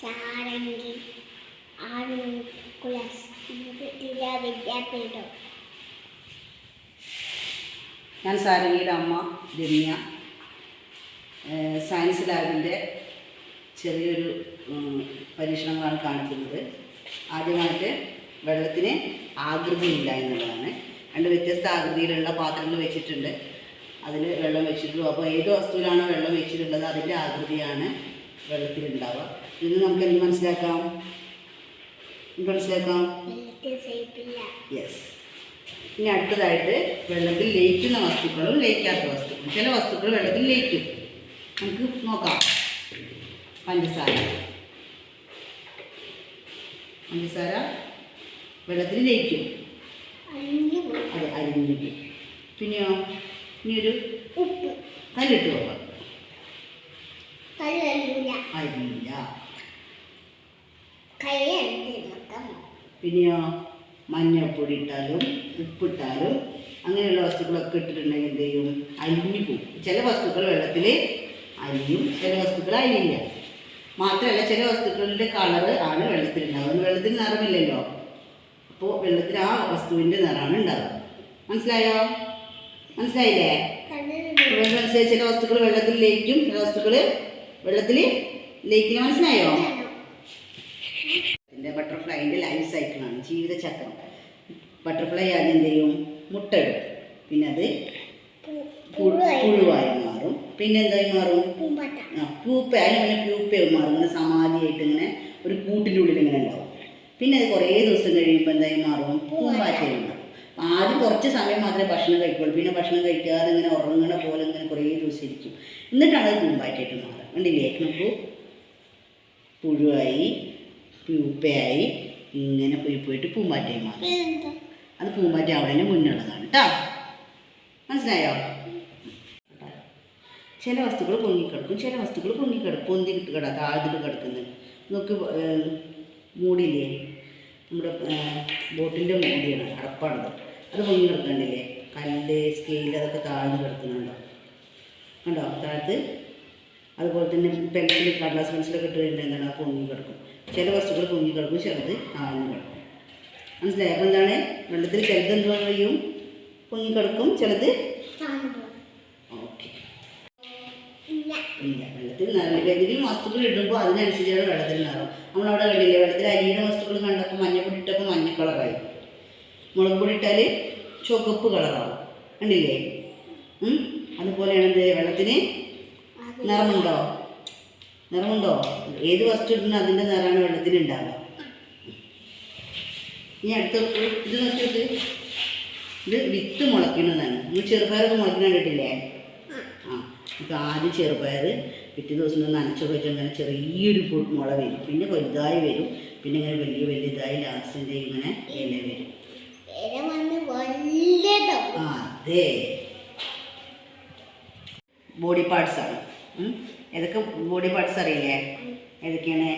സാരംഗി ആൺകുല വിദ്യാപീഠം ഞാൻ സാരംഗിയുടെ അമ്മ രമ്യ. സയൻസ് ലാബിന്റെ ചെറിയൊരു പരീക്ഷണങ്ങളാണ് കാണിക്കുന്നത്. ആദ്യമായിട്ട് വെള്ളത്തിന് ആകൃതിയില്ല എന്നുള്ളതാണ്. രണ്ട് വ്യത്യസ്ത ആകൃതിയിലുള്ള പാത്രങ്ങൾ വെച്ചിട്ടുണ്ട്. അതിൽ വെള്ളം വെച്ചിട്ടുള്ളൂ. അപ്പോൾ ഏത് വസ്തുവിലാണോ വെള്ളം വെച്ചിട്ടുള്ളത് അതിന്റെ ആകൃതിയാണ് വെള്ളത്തിലുണ്ടാവുക. ഇന്ന് നമുക്ക് എന്ത് മനസ്സിലാക്കാം? എന്ത് മനസ്സിലാക്കാം? യെസ് ഇനി അടുത്തതായിട്ട് വെള്ളത്തിൽ ലയിക്കുന്ന വസ്തുക്കളും ലയിക്കാത്ത വസ്തുക്കളും. ചില വസ്തുക്കൾ വെള്ളത്തിൽ ലയിക്കും. നമുക്ക് നോക്കാം. പഞ്ചസാര. പഞ്ചസാര വെള്ളത്തിൽ ലയിക്കും. അതെ അരിഞ്ഞിരിക്കും പിന്നെയോ? ഇനി ഒരു ഉപ്പ്. കല്ലിട്ട് നോക്കാം അരിയില്ല പിന്നെയോ മഞ്ഞപ്പൊടിയിട്ടാലും ഉപ്പിട്ടാലും അങ്ങനെയുള്ള വസ്തുക്കളൊക്കെ ഇട്ടിട്ടുണ്ടെങ്കിൽ എന്ത് ചെയ്യും? അലിഞ്ഞു പോകും. ചില വസ്തുക്കൾ വെള്ളത്തിൽ അലിയും ചില വസ്തുക്കൾ അലിയില്ല. മാത്രമല്ല ചില വസ്തുക്കളുടെ കളറ് ആണ് വെള്ളത്തിൽ ഉണ്ടാവുന്നത് വെള്ളത്തിൽ നിറമില്ലല്ലോ. അപ്പോൾ വെള്ളത്തിൽ ആ വസ്തുവിന്റെ നിറമാണ് ഉണ്ടാവുക. മനസ്സിലായോ? മനസ്സിലായില്ലേ? മനസ്സിലായി ചില വസ്തുക്കൾ വെള്ളത്തിൽ ലയിക്കും ചില വസ്തുക്കൾ വെള്ളത്തിൽ ലയിക്കില്ല മനസ്സിലായോ? ഇതിന്റെ ബട്ടർഫ്ലൈന്റെ ലൈഫ് സൈക്കിളാണ് ജീവിതചക്രം ബട്ടർഫ്ലൈ ആദ്യം എന്ത് ചെയ്യും? മുട്ടയിടും. പിന്നെ അത് പുഴുവായി മാറും. പിന്നെ എന്തായി മാറും? ആ പൂപ്പ അതിന് പിന്നെ പ്യൂപ്പയായി മാറും. ഇങ്ങനെ സമാധിയായിട്ട് ഇങ്ങനെ ഒരു കൂട്ടിന്റെ ഉള്ളിൽ ഇങ്ങനെ ഉണ്ടാവും. പിന്നെ അത് കുറേ ദിവസം കഴിയുമ്പോൾ എന്തായി മാറും? പൂമ്പാറ്റയായി മാറും. ആദ്യം കുറച്ച് സമയം മാത്രമേ ഭക്ഷണം കഴിക്കുള്ളൂ. പിന്നെ ഭക്ഷണം കഴിക്കാതെ ഇങ്ങനെ ഉറങ്ങണ പോലെ ഇങ്ങനെ കുറേ ദിവസം ഇരിക്കും. എന്നിട്ടാണ് അത് പൂമ്പാറ്റയായിട്ട് മാറുക. കണ്ടില്ലേ? നോക്കൂ. പുഴുവായി പ്യൂപ്പയായി ഇങ്ങനെ പോയി പോയിട്ട് പൂമ്പാറ്റയായി മാറും. അത് പൂമ്പാറ്റ അവിടെ തന്നെ മുന്നുള്ളതാണ്. കേട്ടോ മനസ്സിലായോ? ചില വസ്തുക്കൾ പൊങ്ങിക്കിടക്കും. ചില വസ്തുക്കൾ പൊങ്ങിക്കിടക്കും. പൊന്തി കിട താഴ്ത്തിട്ട് കിടക്കുന്നത്. നോക്ക് മൂടില്ലേ നമ്മുടെ ബോട്ടിന്റെ മൂടിയാണ്. അടപ്പാണത്. അത് പൊങ്ങി കിടക്കണ്ടില്ലേ കല്ല് സ്കെയിൽ അതൊക്കെ താഴ്ന്ന് കിടക്കുന്നുണ്ടോ? കണ്ടോ? താഴത്ത് അതുപോലെ തന്നെ പെൻസിൽ കടലാസ് പെൻസിലൊക്കെ ഇട്ട് കഴിഞ്ഞാൽ എന്താണ്? പൊങ്ങി കിടക്കും. ചില വസ്തുക്കൾ പൊങ്ങി കിടക്കും ചിലത് താഴ്ന്നു കിടക്കും. മനസ്സിലായി? അപ്പോൾ എന്താണ്? വെള്ളത്തിൽ ചിലത് എന്ത് പറയും പൊങ്ങി കിടക്കും ചിലത് ഓക്കെ. ഇല്ല. വെള്ളത്തിൽ നിറമില്ല ഏതെങ്കിലും വസ്തുക്കൾ ഇടുമ്പോൾ അതിനനുസരിച്ചാണ് വെള്ളത്തിൽ നിറം നമ്മളവിടെ കണ്ടില്ലേ വെള്ളത്തിൽ അരിയുടെ വസ്തുക്കൾ കണ്ടപ്പോൾ മഞ്ഞപ്പൊടി ഇട്ടപ്പോൾ മഞ്ഞ കളറായി മുളക് പൊടി ഇട്ടാൽ ചുവപ്പ് കളറാവും. കണ്ടില്ലേ? അതുപോലെയാണ് എന്ത്? വെള്ളത്തിന് നിറമുണ്ടോ? നിറമുണ്ടോ? ഏത് വസ്തു ഇടുന്ന അതിന്റെ നിറമാണ് വെള്ളത്തിന് ഉണ്ടാവുക ഇനി അടുത്ത ഇത് നോക്കിയത് ഇത്. വിത്ത് മുളയ്ക്കുന്നതാണ്. നമ്മൾ ചെറുപയറൊക്കെ മുളയ്ക്കുന്ന കണ്ടിട്ടില്ലേ? ആ ഇപ്പം ആദ്യം ചെറുപയർ പിറ്റേ ദിവസം ഒന്ന് നനച്ചു വെച്ചാൽ അങ്ങനെ ചെറിയൊരു മുള വരും. പിന്നെ വലുതായി വരും. പിന്നെ ഇങ്ങനെ വലിയ വലുതായി ലാസ്റ്റിന്റെ ഇങ്ങനെ ഇല വരും. അതെ. ബോഡി ആണ്. ഏതൊക്കെ ബോഡി പാർട്സ് അറിയില്ലേ? ഏതൊക്കെയാണ്?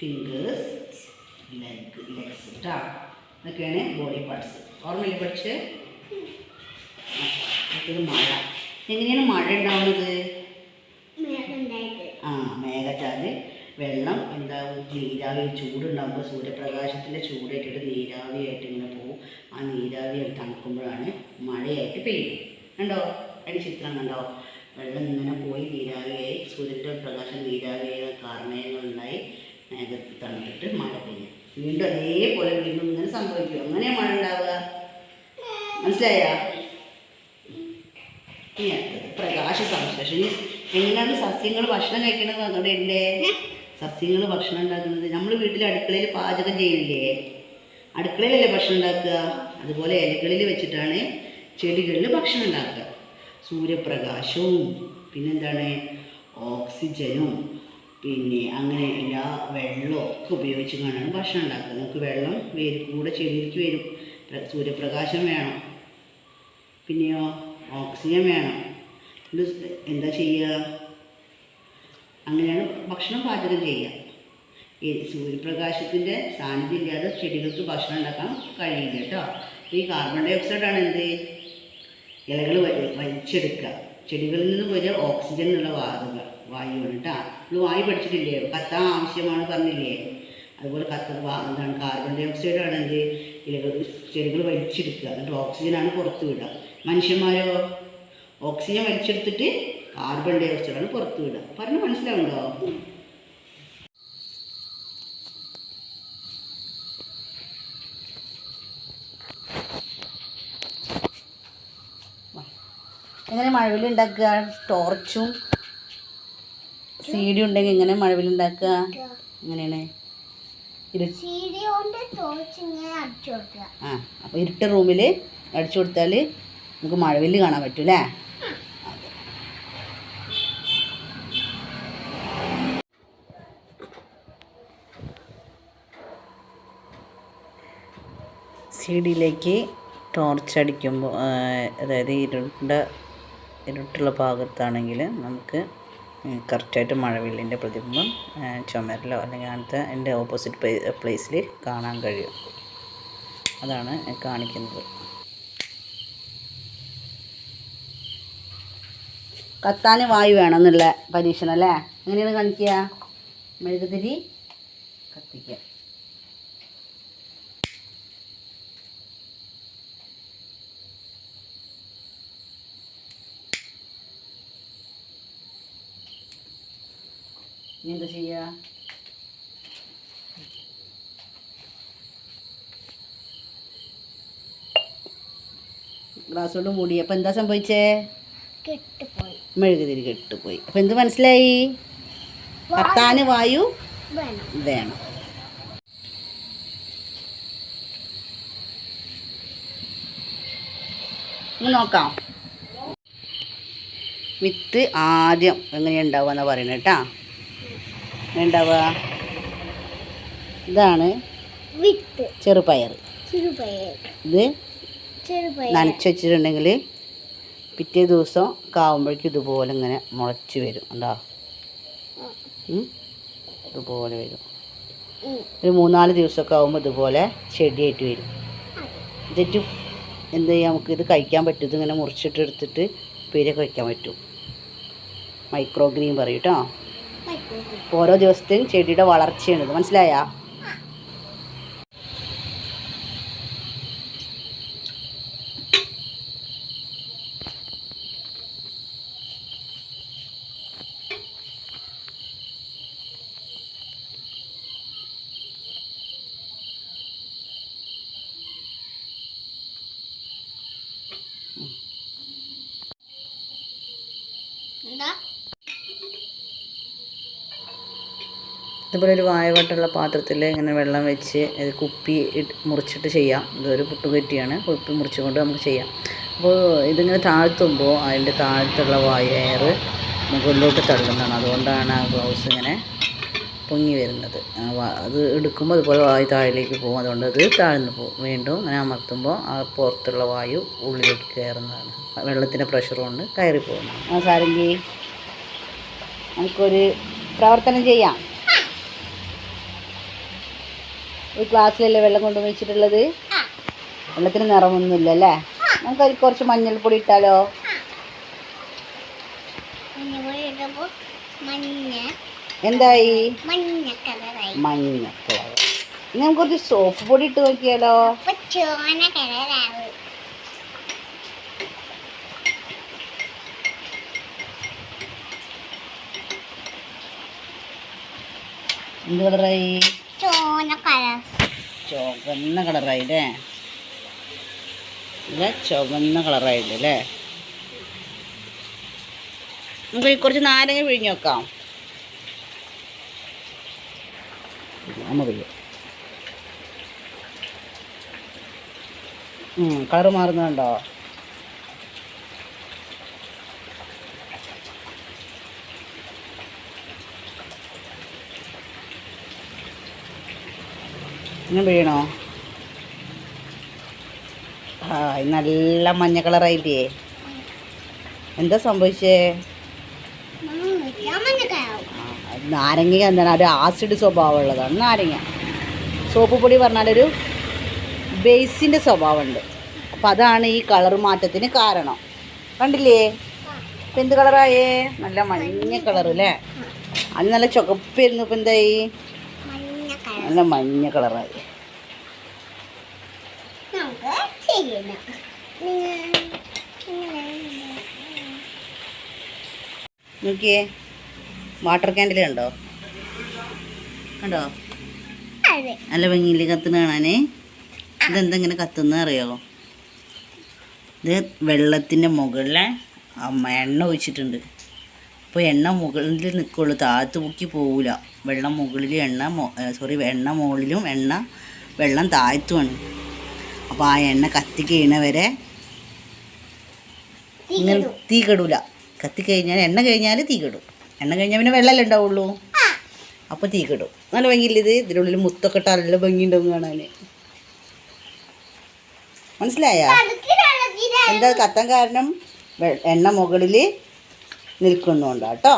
ഫിംഗേഴ്സ് ലെഗ് ലെഗ്സ് കേട്ടോ ഇതൊക്കെയാണ് ബോഡി പാർട്സ് ഓർമ്മയില്ല പഠിച്ച്? ഇത് മഴ. എങ്ങനെയാണ് മഴ ഉണ്ടാവുന്നത്? ആ മേഘച്ചാൽ വെള്ളം എന്താവും? നീരാവി ചൂടുണ്ടാകുമ്പോൾ സൂര്യപ്രകാശത്തിന്റെ ചൂടേറ്റിട്ട് നീരാവിയായിട്ട് ഇങ്ങനെ പോവും. ആ നീരാവി തണുക്കുമ്പോഴാണ് മഴയായിട്ട് പെയ്യും കണ്ടോ? അതിന്റെ ചിത്രം കണ്ടോ? വെള്ളം ഇങ്ങനെ പോയി നീരാവിയായി. സൂര്യന്റെ പ്രകാശം നീരാവിയായ കാരണങ്ങളുണ്ടായി. മേഘത്തിൽ തണുത്തിട്ട് മഴ പെയ്യും. വീണ്ടും അതേപോലെ വീണ്ടും ഇങ്ങനെ സംഭവിക്കും. അങ്ങനെ മഴ ഉണ്ടാവുക. മനസ്സിലായോ? ഇനി പ്രകാശ സംശേഷം എങ്ങനെയാണ് സസ്യങ്ങൾ ഭക്ഷണം കഴിക്കണത്? അതുകൊണ്ട് എന്റെ സസ്യങ്ങൾ ഭക്ഷണം ഉണ്ടാക്കുന്നത്. നമ്മൾ വീട്ടിൽ അടുക്കളയിൽ പാചകം ചെയ്യില്ലേ? അടുക്കളയിലല്ലേ ഭക്ഷണം ഉണ്ടാക്കുക? അതുപോലെ ഇലകളിൽ വെച്ചിട്ടാണ് ചെടികളിൽ ഭക്ഷണം ഉണ്ടാക്കുക. സൂര്യപ്രകാശവും പിന്നെന്താണ്? ഓക്സിജനും പിന്നെ അങ്ങനെ എല്ലാ വെള്ളവും ഒക്കെ ഉപയോഗിച്ച് കൊണ്ടാണ് ഭക്ഷണം ഉണ്ടാക്കുക നമുക്ക് വെള്ളം വേര് കൂടെ ചെടിക്ക് വരും. സൂര്യപ്രകാശം വേണം. പിന്നെയോ ഓക്സിജൻ വേണം. എന്താ ചെയ്യുക? അങ്ങനെയാണ് ഭക്ഷണം പാചകം ചെയ്യുക. ഈ സൂര്യപ്രകാശത്തിന്റെ സാന്നിധ്യം ഇല്ലാതെ ചെടികൾക്ക് ഭക്ഷണം ഉണ്ടാക്കാൻ കഴിയില്ല കേട്ടോ. ഈ കാർബൺ ഡൈ ഓക്സൈഡാണ് എന്ത്? ഇലകൾ വലിച്ചെടുക്കുക. ചെടികളിൽ നിന്ന് പോയാൽ ഓക്സിജൻ എന്നുള്ള വാതക വായുവാണ് കേട്ടോ നമ്മൾ വായു പഠിച്ചിട്ടില്ലേ കത്താൻ ആവശ്യമാണ് പറഞ്ഞില്ലേ? അതുപോലെ കത്ത എന്താണ് കാർബൺ ഡൈ ഓക്സൈഡ് ആണെങ്കിൽ ഇലകൾ ചെടികൾ വലിച്ചെടുക്കുക. എന്നിട്ട് ഓക്സിജനാണ് പുറത്ത് വിടുക. മനുഷ്യന്മാരോ? ഓക്സിജൻ വലിച്ചെടുത്തിട്ട് കാർബൺ ഡൈ ഓക്സൈഡാണ് പുറത്ത് വിടുക. പറഞ്ഞു മനസ്സിലാവുണ്ടോ എങ്ങനെ മഴവിൽ ഉണ്ടാക്കുക ടോർച്ചും സീഡി ഉണ്ടെങ്കിൽ എങ്ങനെ മഴവിൽ ഉണ്ടാക്കുക കൊടുക്കുക. ആ അപ്പോൾ ഇരുട്ട റൂമിൽ അടിച്ചു കൊടുത്താൽ നമുക്ക് മഴവിൽ കാണാൻ പറ്റും അല്ലേ? സി ടോർച്ച് അടിക്കുമ്പോൾ അതായത് ഇരുണ്ട ഇരുട്ടുള്ള ഭാഗത്താണെങ്കിൽ നമുക്ക് കറക്റ്റായിട്ട് മഴവില്ലിന്റെ പ്രതിബിംബം ചുമരിലോ അല്ലെങ്കിൽ അങ്ങനത്തെ എന്റെ ഓപ്പോസിറ്റ് പ്ലേസിൽ കാണാൻ കഴിയും. അതാണ് കാണിക്കുന്നത്. കത്താൻ വായു വേണമെന്നുള്ള പരീക്ഷണം അല്ലേ എങ്ങനെയാണ് കാണിക്കുക? മെഴുകുതിരി കത്തിക്കുക. ഇനി എന്താ ചെയ്യുക ഗ്ലാസ് കൊണ്ട് മൂടി. അപ്പം എന്താ സംഭവിച്ചേ? മെഴുകുതിരി കെട്ടുപോയി. അപ്പം എന്ത് മനസ്സിലായി? പത്താന് വായു വേണം. നോക്കാം. വിത്ത് ആദ്യം എങ്ങനെയുണ്ടാവുക എന്നാ എങ്ങനെ ഉണ്ടാവുക? ഇതാണ് വിത്ത്. ചെറുപയർ. ഇത് നനച്ച് വെച്ചിട്ടുണ്ടെങ്കിൽ പിറ്റേ ദിവസം കാവുമ്പോഴേക്കും ഇതുപോലെ ഇങ്ങനെ മുളച്ച് വരും. ഉണ്ടോ ഇതുപോലെ വരും. ഒരു മൂന്നാൽ ദിവസമൊക്കെ ആകുമ്പോൾ ഇതുപോലെ ചെടിയായിട്ട് വരും. എന്നിട്ട് എന്ത് ചെയ്യാം? നമുക്ക് ഇത് കഴിക്കാൻ പറ്റും. ഇതിങ്ങനെ മുറിച്ചിട്ട് എടുത്തിട്ട് പേരൊക്കെ വയ്ക്കാൻ പറ്റും. മൈക്രോ ഗ്രീൻ പറയും കേട്ടോ. ഓരോ ദിവസത്തെയും ചെടിയുടെ വളർച്ചയാണ്. ഇത് മനസ്സിലായാ? എന്താ? ഇതുപോലെ ഒരു വായവട്ടുള്ള പാത്രത്തിൽ ഇങ്ങനെ വെള്ളം വെച്ച് ഇത് കുപ്പി മുറിച്ചിട്ട് ചെയ്യാം. ഇതൊരു പുട്ടുകറ്റിയാണ്. കുപ്പി മുറിച്ചുകൊണ്ട് നമുക്ക് ചെയ്യാം. അപ്പോൾ ഇതിങ്ങനെ താഴ്ത്തുമ്പോൾ അതിന്റെ താഴത്തുള്ള വയർ മുകളിലോട്ട് തള്ളുന്നതാണ്. അതുകൊണ്ടാണ് ആ ഗ്ലൗസ് ഇങ്ങനെ പൊങ്ങി വരുന്നത്. അത് എടുക്കുമ്പോൾ അതുപോലെ വായു താഴേക്ക് പോകും. അതുകൊണ്ട് അത് താഴ്ന്നു പോകും. വീണ്ടും അങ്ങനെ അമർത്തുമ്പോൾ ആ പുറത്തുള്ള വായു ഉള്ളിലേക്ക് കയറുന്നതാണ്. വെള്ളത്തിന്റെ പ്രഷർ കൊണ്ട് കയറി ആ സാരംഗി നമുക്കൊരു പ്രവർത്തനം ചെയ്യാം. ഒരു ഗ്ലാസ്സിലല്ലേ വെള്ളം കൊണ്ട് വെച്ചിട്ടുള്ളത് വെള്ളത്തിന് നിറമൊന്നുമില്ല അല്ലേ നമുക്ക് അതിൽ കുറച്ച് മഞ്ഞൾപ്പൊടി ഇട്ടാലോ? എന്തായി? മഞ്ഞ കളർ ഇനി നമുക്ക് കുറച്ച് സോപ്പ് പൊടി ഇട്ട് നോക്കിയാലോ? എന്ത് കളറായി? ചുവന്ന കളർ. ചുവന്ന കളറായി അല്ലേ ഇല്ല ചുവന്ന കളറായില്ലേ നമുക്ക് കുറച്ച് നാരങ്ങ പിഴിഞ്ഞ് വെക്കാം. അമ്മ കളർ മാറുന്നുണ്ടോ? ഇങ്ങനെ വീണോ? ആ നല്ല മഞ്ഞ കളറായില്ലേ എന്താ സംഭവിച്ചേ? നാരങ്ങ എന്താണ്? ഒരു ആസിഡ് സ്വഭാവമുള്ളതാണ് നാരങ്ങ. സോപ്പ് പൊടി പറഞ്ഞാലൊരു ബേസിന്റെ സ്വഭാവമുണ്ട്. അപ്പം അതാണ് ഈ കളർ മാറ്റത്തിന് കാരണം. കണ്ടില്ലേ? ഇപ്പം എന്ത് കളറായേ നല്ല മഞ്ഞ കളർ അല്ലേ? അത് നല്ല ചുവപ്പായിരുന്നു ഇപ്പം എന്തായി? നല്ല മഞ്ഞ കളറായി. നോക്കിയേ വാട്ടർ ക്യാൻഡിൽ കണ്ടോ? കണ്ടോ? നല്ല ഭംഗിയിൽ കത്തുന്ന കാണാനേ. ഇതെന്തെങ്ങനെ കത്തുന്ന അറിയോ? ഇത് വെള്ളത്തിന്റെ മുകളിൽ അമ്മ എണ്ണ ഒഴിച്ചിട്ടുണ്ട്. അപ്പോൾ എണ്ണ മുകളിൽ നിൽക്കുള്ളൂ താഴത്ത് പൊക്കി പോവില്ല വെള്ളം മുകളിൽ എണ്ണ സോറി എണ്ണ മുകളിലും എണ്ണ വെള്ളം താഴ്ത്തുമാണ്. അപ്പോൾ ആ എണ്ണ കത്തി കഴിയണ വരെ ഇങ്ങനെ തീ കെടൂല. കത്തി കഴിഞ്ഞാൽ എണ്ണ കഴിഞ്ഞാൽ തീ കെടും. എണ്ണ കഴിഞ്ഞാൽ പിന്നെ വെള്ളമല്ലേ ഉണ്ടാവുള്ളൂ. അപ്പോൾ തീ കെടും. നല്ല ഭംഗിയില്ല ഇത്? ഇതിനുള്ളിൽ മുത്തൊക്കെ ഇട്ട് നല്ല ഭംഗിയുണ്ടാവും കാണാൻ മനസ്സിലായ? എന്താ കത്താൻ കാരണം? എണ്ണ മുകളിൽ നിൽക്കുന്നുണ്ടോ കേട്ടോ.